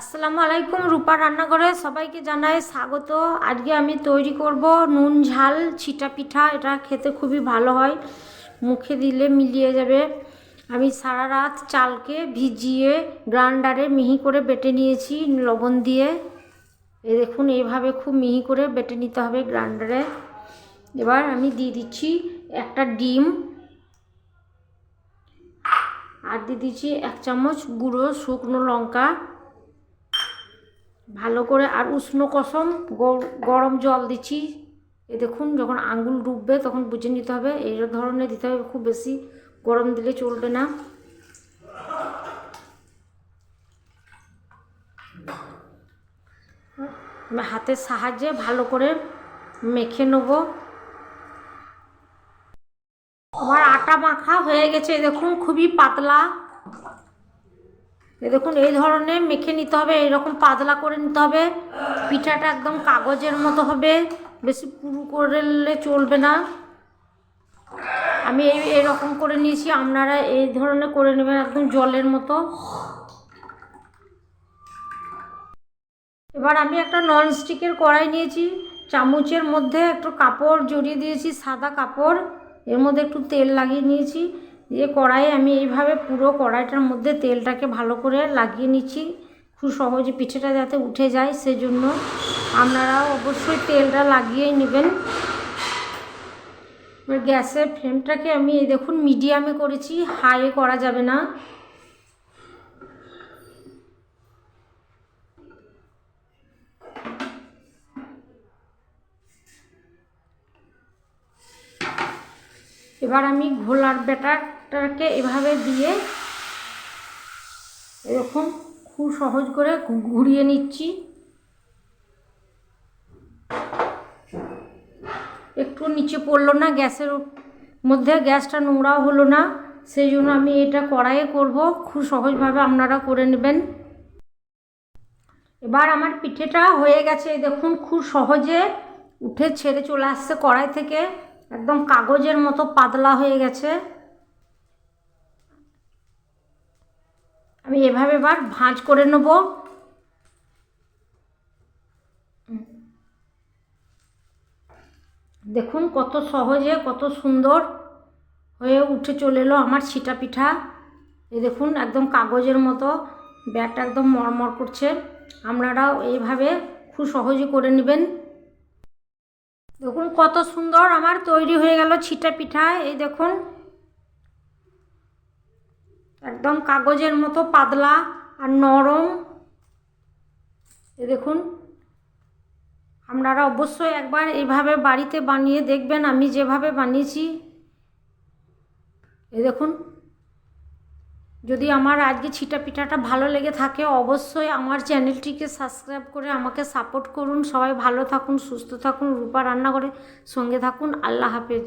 আসসালামু আলাইকুম, রূপা রান্নাঘরে সবাইকে জানাই স্বাগত। আজকে আমি তৈরি করব নুন ঝাল, ছিটা পিঠা, এটা খেতে খুবই ভালো হয়। মুখে দিলে মিলিয়ে যাবে। আমি সারা রাত চালকে ভিজিয়ে গ্রাইন্ডারে মিহি করে বেটে নিয়েছি লবণ দিয়ে। এই দেখুন, এইভাবে খুব মিহি করে বেটে নিতে হবে গ্রাইন্ডারে। এবার আমি দিয়ে দিচ্ছি একটা ডিম। আর দিয়ে দিচ্ছি এক চামচ গুঁড়ো শুকনো লঙ্কা। ভালো করে আর উষ্ণ কসম গরম জল দিচ্ছি। এ দেখুন, যখন আঙ্গুল ডুববে তখন বুঝে নিতে হবে, এই ধরনের দিতে হবে খুব বেশি। গরম দিলে চলবে না। হাতের সাহায্যে ভালো করে মেখে নেব। আমার আটা মাখা হয়ে গেছে দেখুন, খুবই পাতলা। দেখুন, এই ধরনের মেখে নিতে হবে, এইরকম পাতলা করে নিতে হবে। পিঠাটা একদম কাগজের মতো হবে, বেশি পুরু করলে চলবে না। আমি এই এরকম করে নিয়েছি, আপনারা এই ধরনের করে নেবেন একদম জলের মতো। এবার আমি একটা নন স্টিকের কড়াই নিয়েছি, চামচের মধ্যে একটু কাপড় জড়িয়ে দিয়েছি, সাদা কাপড়। এর মধ্যে একটু তেল লাগিয়ে নিয়েছি। দিয়ে কড়াইয়ে আমি এইভাবে পুরো কড়াইটার মধ্যে তেলটাকে ভালো করে লাগিয়ে নিচ্ছি। খুব সহজে পিঠেটা যাতে উঠে যায়, সেজন্য আপনারা অবশ্যই তেলটা লাগিয়েই নেবেন। এবার গ্যাসের ফ্লেমটাকে আমি দেখুন মিডিয়ামে করেছি হাইয়ে করা যাবে না। এবার আমি ঘোলার ব্যাটারটাকে এভাবে দিয়ে এরকম খুব সহজ করে ঘুরিয়ে নিচ্ছি। একটু নিচে পড়ল না, গ্যাসের মধ্যে গ্যাসটা নোংরাও হলো না, সেই জন্য আমি এটা কড়াইয়ে করব। খুব সহজভাবে আপনারা করে নেবেন। এবার আমার পিঠেটা হয়ে গেছে দেখুন খুব সহজে উঠে ছেড়ে চলে আসছে কড়াই থেকে। একদম কাগজের মতো পাতলা হয়ে গেছে। আমি এভাবে এবার ভাঁজ করে নেব। দেখুন কত সহজে, কত সুন্দর হয়ে উঠে চলে এলো আমার ছিটা পিঠা। এই দেখুন একদম কাগজের মতো, ব্যাগটা একদম মরমর করছে। আপনারাও এইভাবে খুব সহজে করে নেবেন। দেখুন কত সুন্দর আমার তৈরি হয়ে গেল ছিটা পিঠা। এই দেখুন একদম কাগজের মতো পাতলা আর নরম। এই দেখুন, আপনারা অবশ্যই একবার এইভাবে বাড়িতে বানিয়ে দেখবেন, আমি যেভাবে বানিয়েছি। এ দেখুন, যদি আমার আজকে ছিটা পিঠাটা ভালো লেগে থাকে, অবশ্যই আমার চ্যানেলটিকে সাবস্ক্রাইব করে আমাকে সাপোর্ট করুন। সবাই ভালো থাকুন, সুস্থ থাকুন, রূপা রান্না করে সঙ্গে থাকুন। আল্লাহ হাফেজ।